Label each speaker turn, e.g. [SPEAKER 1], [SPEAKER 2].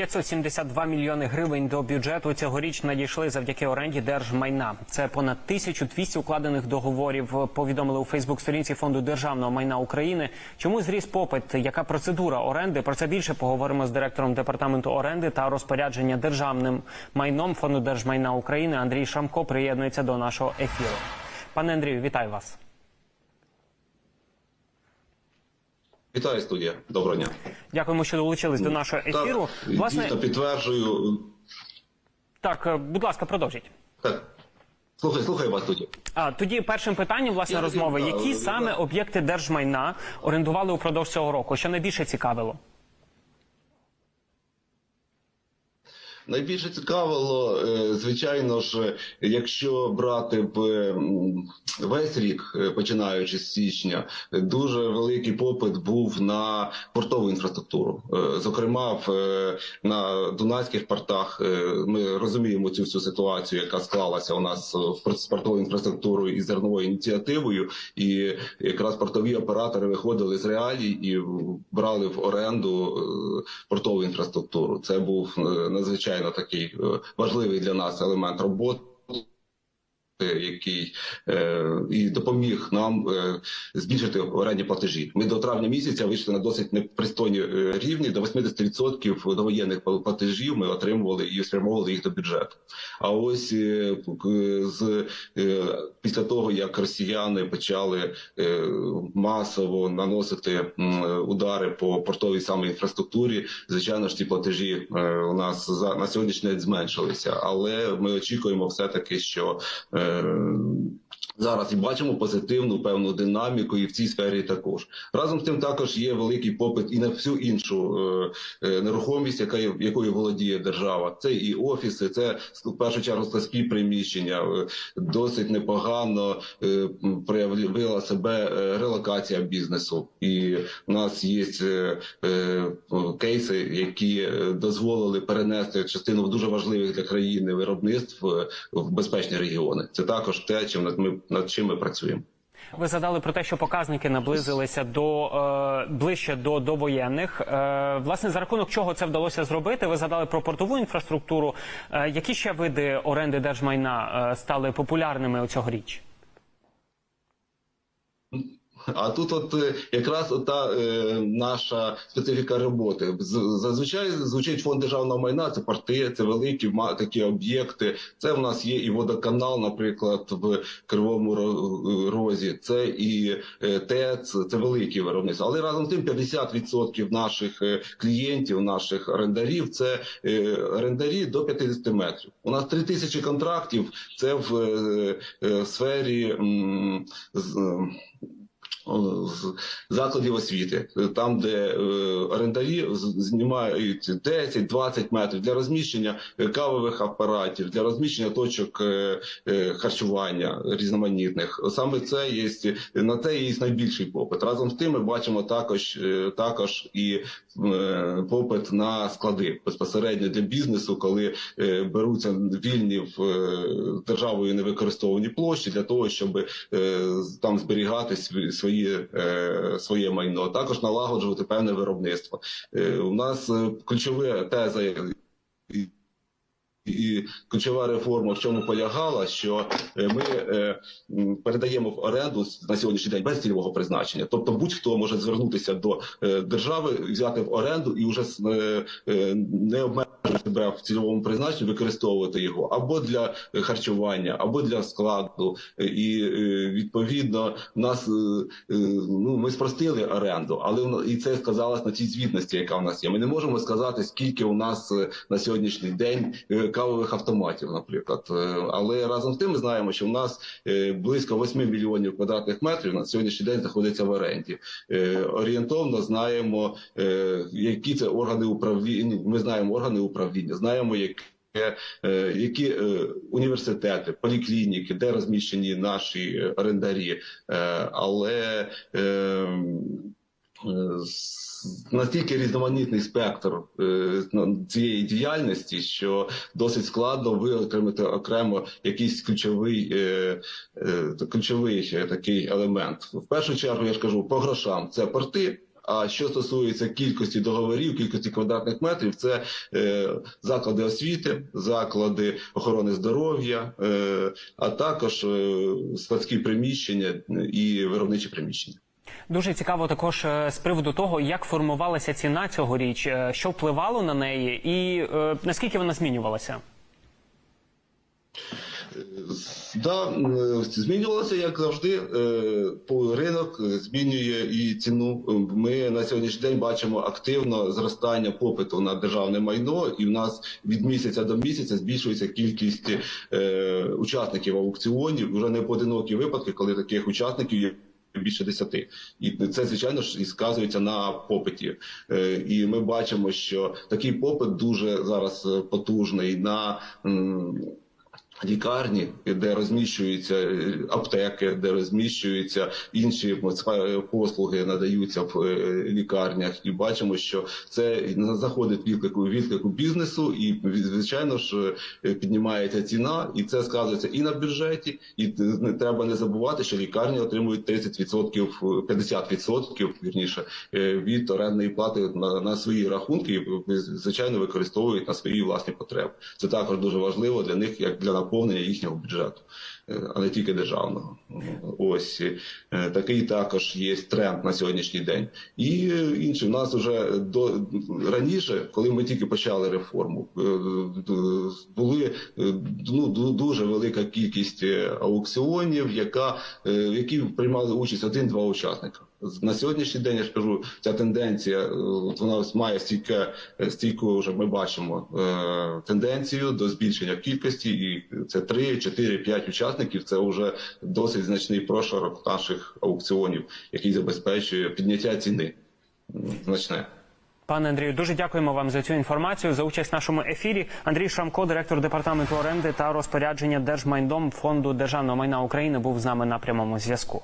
[SPEAKER 1] 572 мільйони гривень до бюджету цьогоріч надійшли завдяки оренді держмайна. Це понад 1200 укладених договорів. Повідомили у Фейсбук-сторінці фонду державного майна України. Чому зріс попит? Яка процедура оренди? Про це більше поговоримо з директором департаменту оренди та розпорядження державним майном фонду держмайна України. Андрій Шамко приєднується до нашого ефіру. Пане Андрію, вітаю вас.
[SPEAKER 2] Вітаю студія. Доброго дня.
[SPEAKER 1] Дякуємо, що долучились до нашого ефіру.
[SPEAKER 2] Так,
[SPEAKER 1] Власне,
[SPEAKER 2] дійсно підтверджую.
[SPEAKER 1] так, е, будь ласка, продовжіть.
[SPEAKER 2] Так. Слухай, слухай вас тоді.
[SPEAKER 1] А тоді першим питанням власне
[SPEAKER 2] Я
[SPEAKER 1] розмови, які саме
[SPEAKER 2] да.
[SPEAKER 1] об'єкти держмайна орендували упродовж цього року? Що найбільше цікавило?
[SPEAKER 2] Найбільше цікавило, е, звичайно ж, якщо брати б весь рік, е, починаючи з січня, дуже великий попит був на портову інфраструктуру. Е, Зокрема, в, на дунайських портах ми розуміємо цю всю ситуацію, яка склалася у нас з портовою інфраструктурою і зерновою ініціативою, і якраз портові оператори виходили з реалій і брали в оренду портову інфраструктуру. Це був е, надзвичайно такий е, важливий для нас елемент роботи. Який е, і допоміг нам е, збільшити орендні платежі. Ми до травня місяця вийшли на досить непристойні е, рівні. До 80% довоєнних платежів ми отримували і спрямовували їх до бюджету. А ось з після того, як росіяни почали масово наносити удари по портовій саме інфраструктурі, звичайно ж ці платежі у нас за на сьогоднішній день зменшилися. Але ми очікуємо все таки, що euh, Зараз і бачимо позитивну певну динаміку, і в цій сфері також разом з тим також є великий попит і на всю іншу е, е, нерухомість, яка є- якою володіє держава. Це і офіси, це в першу чергу складські приміщення. Е, Досить непогано е, проявила себе е, релокація бізнесу, і в нас є е, е, кейси, які дозволили перенести частину дуже важливих для країни виробництв в безпечні регіони. Це також те, чим ми над чим ми працюємо.
[SPEAKER 1] Ви згадали про те, що показники наблизилися до е, ближче до довоєнних. Е, власне, за рахунок чого це вдалося зробити? Ви згадали про портову інфраструктуру. Е, які ще види оренди держмайна е, стали популярними у цьогоріч?
[SPEAKER 2] А тут, от е, якраз та е, наша специфіка роботи. Зазвичай звучить фонд державного майна. Це порти, це великі такі об'єкти. Це в нас є і водоканал, наприклад, в Кривому Розі. Це і е, ТЕЦ, це великі виробництва. Але разом з тим 50% наших е, клієнтів, наших орендарів, це е, орендарі до 50 метрів. У нас 3 тисячі контрактів. Це в е, е, сфері. з закладів освіти, там, де е, орендарі знімають 10-20 метрів для розміщення кавових апаратів, для розміщення точок е, е, харчування різноманітних. Саме це є на це є найбільший попит. Разом з тим ми бачимо також також і попит на склади безпосередньо для бізнесу, коли беруться вільні в державою невикористовані площі для того, щоб там зберігати свої, е, своє майно, також налагоджувати певне виробництво. Е, У нас е, ключова теза. І- ключова реформа в чому полягала, що е, ми е, передаємо в оренду на сьогоднішній день без цільового призначення. Тобто будь-хто може звернутися до е, держави, взяти в оренду і вже не обмежувати себе в цільовому призначенні, використовувати його або для харчування, або для складу. І відповідно нас ну ми спростили оренду, але і це сказалось на цій звітності, яка в нас є. Ми не можемо сказати, скільки у нас на сьогоднішній день кавових автоматів, наприклад. Е, Але разом з тим ми знаємо, що в нас е, близько 8 мільйонів квадратних метрів на сьогоднішній день знаходиться в оренді. Е, Орієнтовно знаємо, які це органи управління. Ми знаємо органи управління, знаємо, які е, які університети, поліклініки, де розміщені наші орендарі, але е, е, з- настільки різноманітний спектр е, цієї діяльності, що досить складно виокремити окремо якийсь ключовий, е, е, ключовий е, такий елемент. В першу чергу я ж кажу по грошам це порти. А що стосується кількості договорів, кількості квадратних метрів, це е, заклади освіти, заклади охорони здоров'я, е, а також е, складські приміщення і виробничі приміщення.
[SPEAKER 1] Дуже цікаво також е, з приводу того, як формувалася ціна цьогоріч, е, що впливало на неї, і е, наскільки вона змінювалася.
[SPEAKER 2] Да, змінювалося як завжди. е, По ринок змінює і ціну. Ми на сьогоднішній день бачимо активно зростання попиту на державне майно, і в нас від місяця до місяця збільшується кількість учасників аукціонів. Вже не поодинокі випадки, коли таких учасників є. Більше десяти, і це звичайно ж і сказується на попиті. Е, І ми бачимо, що такий попит дуже зараз потужний на лікарні, де розміщуються е, аптеки, де розміщуються інші е, послуги, надаються в е, лікарнях, і бачимо, що це заходить відклику відклику бізнесу, і звичайно ж піднімається ціна, і це сказується і на бюджеті. І треба не забувати, що лікарні отримують 30%, е, 50% вірніше від орендної плати на, на свої рахунки, і звичайно використовують на свої власні потреби. Це також дуже важливо для них, як для наповнення їхнього бюджету, а не тільки державного. Ось е, такий також є тренд на сьогоднішній день. І е, інший у нас вже до раніше, коли ми тільки почали реформу, е, були ну дуже велика кількість аукціонів, яка які приймали участь один-два учасника. На сьогоднішній день я ж кажу, ця тенденція е, вона має стільки стійку вже ми бачимо е, тенденцію до збільшення кількості, і це 3, 4, 5 учасників. Це вже досить значний прошарок наших аукціонів, який забезпечує підняття ціни значне.
[SPEAKER 1] Пане Андрію, дуже дякуємо вам за цю інформацію за участь в нашому ефірі. Андрій Шамко, директор департаменту оренди та розпорядження Держмайндом фонду державного майна України, був з нами на прямому зв'язку.